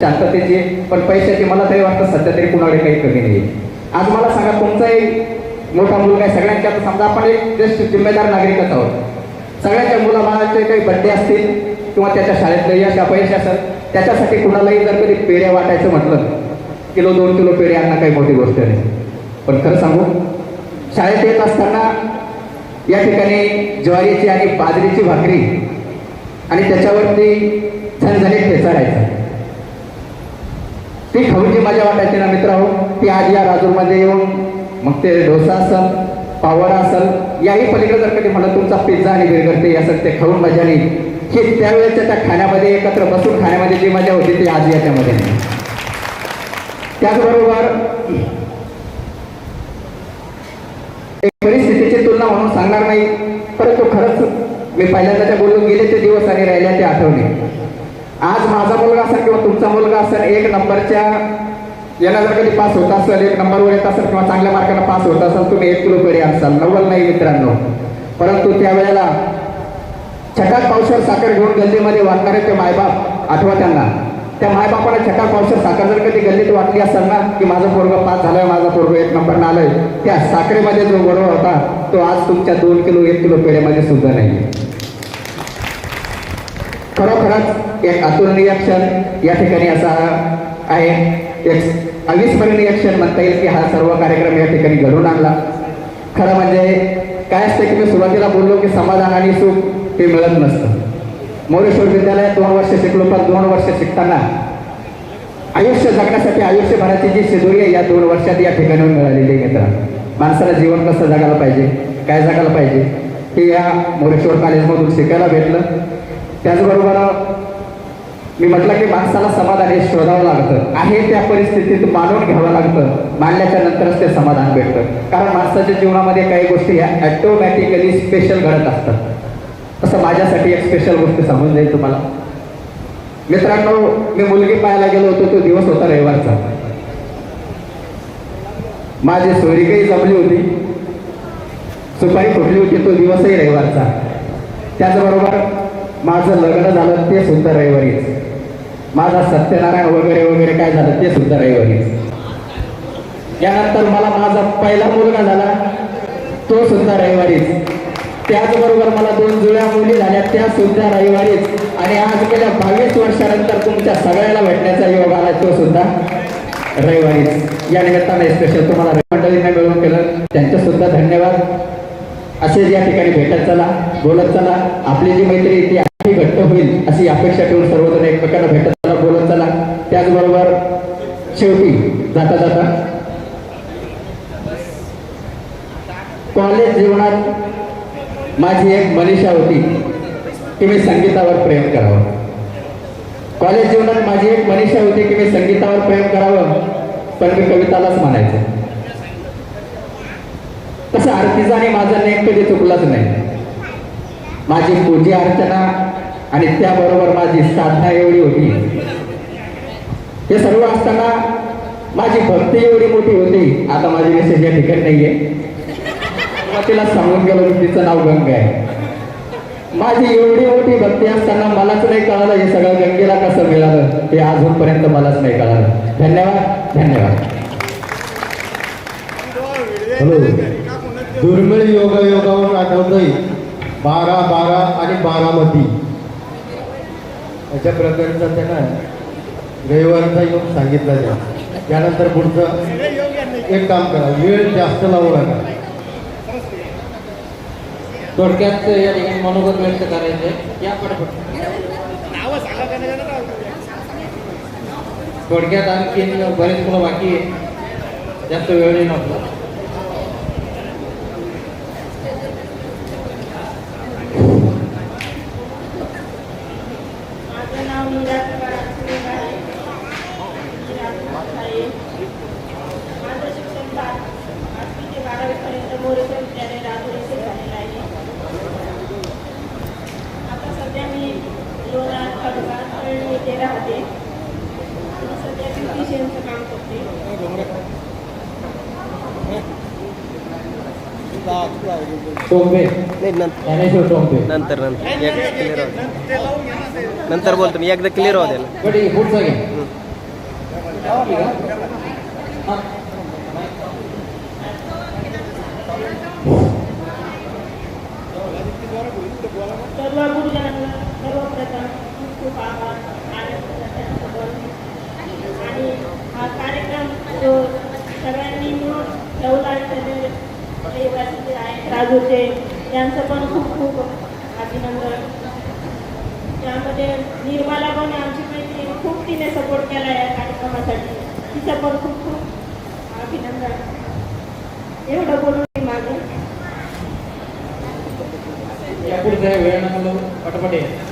शांततेची पण पैशाची मला तरी वाटतं सध्या तरी कुणाकडे काही कमी नाही आज मला सांगा तुमचाही मोठा मुलगा आहे सगळ्यांच्या आता समजा आपण एक ज्येष्ठ जिम्मेदार नागरिकच आहोत. सगळ्यांच्या मुलाबाळाचे काही बड्डे असतील किंवा त्याच्या शाळेतले यश अपयश असेल त्याच्यासाठी कुणालाही जर कधी पेढे वाटायचं म्हटलं किलो दोन किलो पेढे आणणं काही मोठी गोष्ट नाही. पण खरं सांगू शाळेत येत असताना या ठिकाणी ज्वारीची आणि बाजरीची भाकरी आणि त्याच्यावरती झणझणीत ठेचा राहायचा ती खाऊन जी मजा वाटायची ना मित्र ती आज या राजूरमध्ये येऊन मग ते डोसा असेल पावडा असेल याही पलीकडे जर कधी म्हणलं तुमचा पिझ्झा आणि बर्गर ते असेल ते खाऊन मजा नाही. ही त्यावेळेच्या त्या खाण्यामध्ये एकत्र बसून खाण्यामध्ये जी मजा होती ती आज याच्यामध्ये त्याचबरोबर एक परिस्थितीची तुलना म्हणून सांगणार नाही परंतु खरंच मी पहिल्यांदा त्या बोलून गेले ते दिवस आणि राहिल्या ते आठवले आज माझा मुलगा असेल किंवा तुमचा मुलगा असेल एक नंबरच्या याला जर कधी पास होत असेल एक नंबरवर येत असेल किंवा चांगल्या मार्काने पास होत असेल तुम्ही एक किलो पेढे असाल. नव्वद नाही मित्रांनो. परंतु त्यावेळेला छटाक पावसावर साखर घेऊन गल्लीमध्ये वाटणारे ते मायबाप आठवा त्यांना. त्या मायबापाला छटा पावसावर साखर जर कधी गल्लीत वाटली असेल ना की माझा पोरग पास झालाय माझा पोरग एक नंबर आलाय त्या साखरेमध्ये जो बरोबर होता तो आज तुमच्या दोन किलो एक किलो पेढ्यामध्ये सुद्धा नाही. खरोखरच एक अतुलनीय क्षण या ठिकाणी असा आहे. एक अविस्मरणीय क्षण म्हणता येईल की हा सर्व कार्यक्रम या ठिकाणी घडून आणला. खरं म्हणजे काय असतं की मी सुरुवातीला बोललो की समाधान आणि सुख हे मिळत नसतं. मोरेश्वर विद्यालयात दोन वर्ष शिकलो पण दोन वर्ष शिकताना आयुष्य जगण्यासाठी आयुष्यभराची जी शिदुरी आहे या दोन वर्षात या ठिकाणी मिळालेली आहे मित्र माणसाला जीवन कसं जगायला पाहिजे काय जगायला पाहिजे हे या मोरेश्वर कॉलेजमधून शिकायला भेटलं. त्याचबरोबर मी म्हटलं की माणसाला समाधान हे शोधावं लागतं. आहे त्या परिस्थितीत मानून घ्यावं लागतं. मानल्याच्या नंतरच ते समाधान भेटतं. कारण माणसाच्या जीवनामध्ये काही गोष्टी ह्या ॲटोमॅटिकली स्पेशल घडत असतात. असं माझ्यासाठी एक स्पेशल गोष्ट समजून जाईल तुम्हाला. मित्रांनो मी मुलगी पाहायला गेलो होतो तो दिवस होता रविवारचा. माझी सोयरीकही जमली होती. सुपारी फुटली होती तो दिवसही रविवारचा. त्याचबरोबर माझं लग्न झालं ते सुद्धा रविवारीच माझा सत्यनारायण वगैरे वगैरे काय झालं ते सुद्धा रविवारीच यानंतर मला माझा पहिला मुलगा झाला तो सुद्धा रविवारीच त्याचबरोबर मला दोन जुळ्या मुली झाल्या त्या सुद्धा रविवारीच आणि आज गेल्या बावीस वर्षानंतर तुमच्या सगळ्याला भेटण्याचा योग आला तो सुद्धा रविवारीच या निमित्ताने स्पेशल तुम्हाला मंडळींना मिळवून केलं. त्यांचे सुद्धा धन्यवाद. असेच या ठिकाणी भेटत चला बोलत चला. आपली जी मैत्री ती घट्ट होईल अशी अपेक्षा ठेवून सर्वजण एकमेकांना भेटत बोलत चला. त्याचबरोबर शेवटी जाता जाता कॉलेज जीवनात माझी एक मनीषा होती. की मी संगीतावर प्रेम करावं. कॉलेज जीवनात माझी एक मनीषा होती की मी संगीतावर प्रेम करावं पण मी कवितालाच म्हणायचं. तसं आरतीचा आणि माझा नेम कधी चुकलाच नाही. माझी पूजा अर्चना आणि त्याबरोबर माझी साधना एवढी होती. हे सर्व असताना माझी भक्ती एवढी मोठी होती. आता माझी मेसेज या ठिकाणी नाहीये. मग तिला सांगून गेलो तिचं नाव गंगा आहे. माझी एवढी मोठी भक्ती असताना मलाच नाही कळालं हे सगळं गंगेला कसं मिळालं. हे अजूनपर्यंत मलाच नाही कळालं. धन्यवाद धन्यवाद. हॅलो. दुर्मिळ योग योगावरून आठवतंय. बारा बारा आणि बारामती. अशा प्रकारचा त्यांना रविवारचा योग सांगितला द्या त्यानंतर पुढचं एक काम करा वेळ जास्त लावू नका. थोडक्यात या ठिकाणी मनोगत व्यक्त करायचे या पटपट थोडक्यात आणखी बरेच मुलं बाकी आहे जास्त वेळ नव्हता. माझं आहे मी आहे माझं शिक्षण पाच आठवी ते बारावीपर्यंत मोरेश्वर विद्यालय राजूर येथे झालेलं आहे आता सध्या मी लोणार खडका तळणी येथे राहते. नाही ज्ञानेश्वर नंतर नंतर. क्लिअर नंतर बोलतो मी. एकदा क्लिअर होते कार्यक्रम जो सर्वांनी ठेवला देवाचे राजूचे त्यांचं पण खूप खूप अभिनंदन. त्यामध्ये निर्माला पण आमची मैत्री खूप तिने सपोर्ट केला या कार्यक्रमासाठी. तिचं पण खूप खूप अभिनंदन. एवढं बोलून मी मागे. या वेळ नका